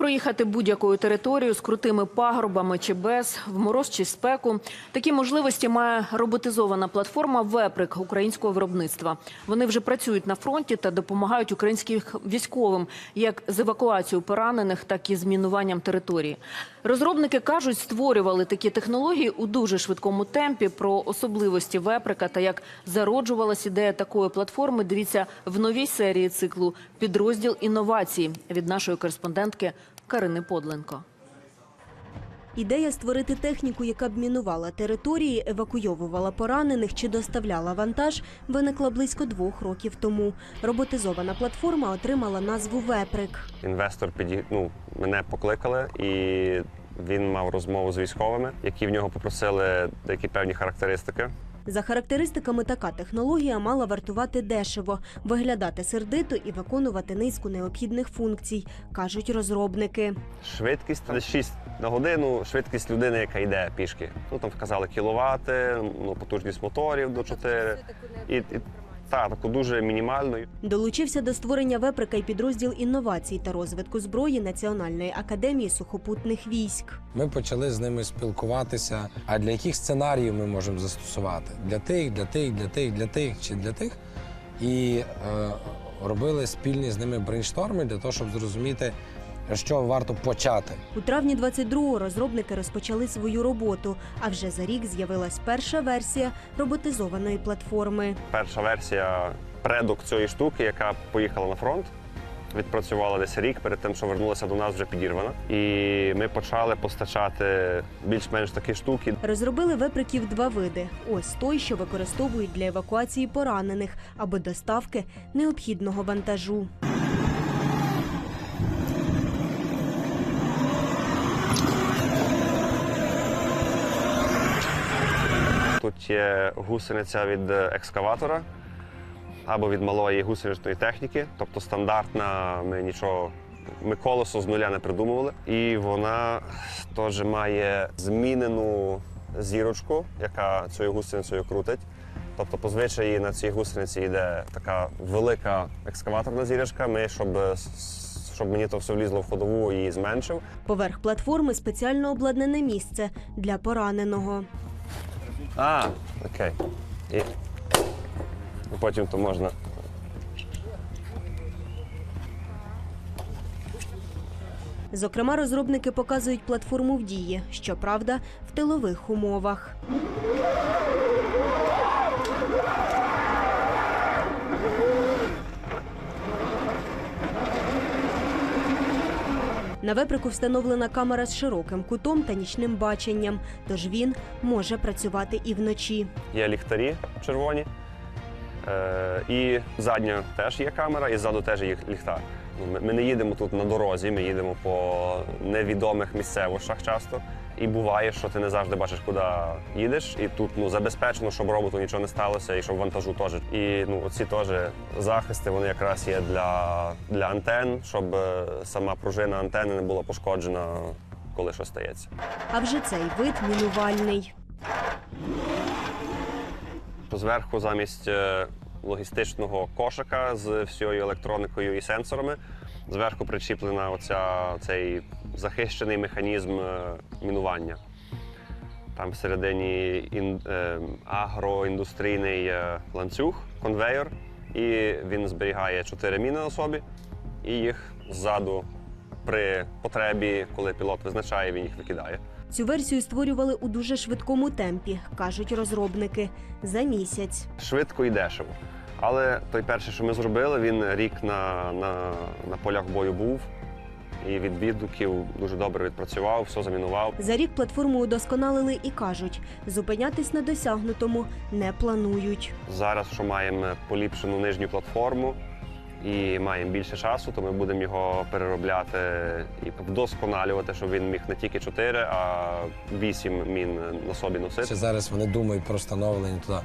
Проїхати будь-якою територією з крутими пагорбами чи без, в мороз чи спеку. Такі можливості має роботизована платформа «Веприк» українського виробництва. Вони вже працюють на фронті та допомагають українським військовим як з евакуацією поранених, так і з мінуванням території. Розробники кажуть, створювали такі технології у дуже швидкому темпі. Про особливості «Веприка» та як зароджувалась ідея такої платформи. Дивіться в новій серії циклу «Підрозділ інновацій» від нашої кореспондентки Карини Подленко. Ідея створити техніку, яка б мінувала території, евакуйовувала поранених чи доставляла вантаж, виникла близько двох років тому. Роботизована платформа отримала назву Веприк. Інвестор піді... ну, мене покликали, і він мав розмову з військовими, які в нього попросили деякі певні характеристики. За характеристиками, така технологія мала вартувати дешево, виглядати сердито і виконувати низку необхідних функцій, кажуть розробники. Швидкість десь 6 на годину, швидкість людини, яка йде пішки. Ну там вказали кіловати, ну потужність моторів до 4. І, і та, таку дуже мінімальну. Долучився до створення Веприка й підрозділ інновацій та розвитку зброї Національної академії сухопутних військ. Ми почали з ними спілкуватися. А для яких сценаріїв ми можемо застосувати? Для тих, для тих, для тих, для тих чи для тих. І е, робили спільні з ними брейншторми для того, щоб зрозуміти, що варто почати. У травні 22-го розробники розпочали свою роботу. А вже за рік з'явилась перша версія роботизованої платформи. Перша версія предок цієї штуки, яка поїхала на фронт. Відпрацювала десь рік перед тим, що вернулася до нас вже підірвана. І ми почали постачати більш-менш такі штуки. Розробили веприків два види: ось той, що використовують для евакуації поранених або доставки необхідного вантажу. Тут є гусениця від екскаватора або від малої гусеничної техніки, тобто стандартна, ми нічого. Ми колесо з нуля не придумували. І вона теж має змінену зірочку, яка цією гусеницею крутить. Тобто, позвичай на цій гусениці йде така велика екскаваторна зірочка. Ми, щоб, щоб мені то все влізло в ходову, її зменшив. Поверх платформи спеціально обладнане місце для пораненого. А, окей. І потім то можна. Зокрема, розробники показують платформу в дії, щоправда, в тилових умовах. На веприку встановлена камера з широким кутом та нічним баченням, тож він може працювати і вночі. Є ліхтарі червоні. Е, і задня теж є камера, і ззаду теж є ліхтар. Ну, Ми, ми не їдемо тут на дорозі, ми їдемо по невідомих місцевостях часто. І буває, що ти не завжди бачиш, куди їдеш. І тут ну, забезпечено, щоб роботу нічого не сталося, і щоб вантажу теж. І ну, оці теж захисти вони якраз є для, для антен, щоб е, сама пружина антени не була пошкоджена, коли щось стається. А вже цей вид мінувальний. Зверху замість е, логістичного кошика з всією електроникою і сенсорами. Зверху причіплена оця, цей захищений механізм е, мінування. Там всередині ін, е, агроіндустрійний е, ланцюг, конвейер, і він зберігає чотири міни на собі, і їх ззаду при потребі, коли пілот визначає, він їх викидає. Цю версію створювали у дуже швидкому темпі, кажуть розробники, за місяць. швидко і дешево. Але той перший, що ми зробили, він рік на, на, на полях бою був і від відгуків дуже добре відпрацював, все замінував. За рік платформу удосконалили і кажуть, зупинятись на досягнутому не планують. Зараз, що маємо поліпшену нижню платформу і маємо більше часу, то ми будемо його переробляти і вдосконалювати, щоб він міг не тільки 4, а 8 мін на собі Ще носити. зараз вони думають про встановлення туди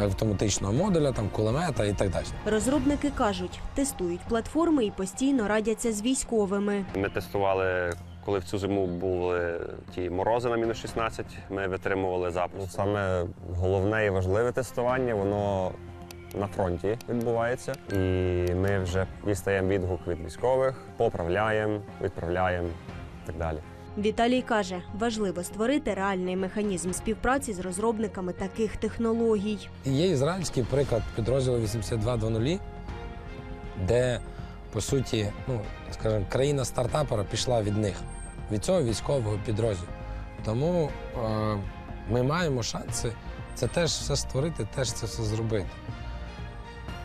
автоматичного модуля, там кулемета і так далі. Розробники кажуть, тестують платформи і постійно радяться з військовими. Ми тестували, коли в цю зиму були ті морози на мінус 16, ми витримували запуск. Саме головне і важливе тестування, воно на фронті відбувається. І ми вже дістаємо відгук від військових, поправляємо, відправляємо і так далі. Віталій каже, важливо створити реальний механізм співпраці з розробниками таких технологій. Є ізраїльський приклад підрозділу 8200, де, по суті, ну, скажімо, країна стартапера пішла від них, від цього військового підрозділу. Тому е, ми маємо шанси це теж все створити, теж це все зробити.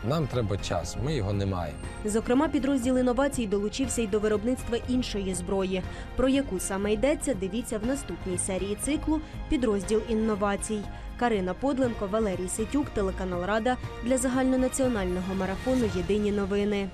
Нам треба час, ми його не маємо. Зокрема, підрозділ інновацій долучився й до виробництва іншої зброї. Про яку саме йдеться, дивіться в наступній серії циклу Підрозділ інновацій. Карина Подленко, Валерій Ситюк, телеканал Рада для загальнонаціонального марафону Єдині новини.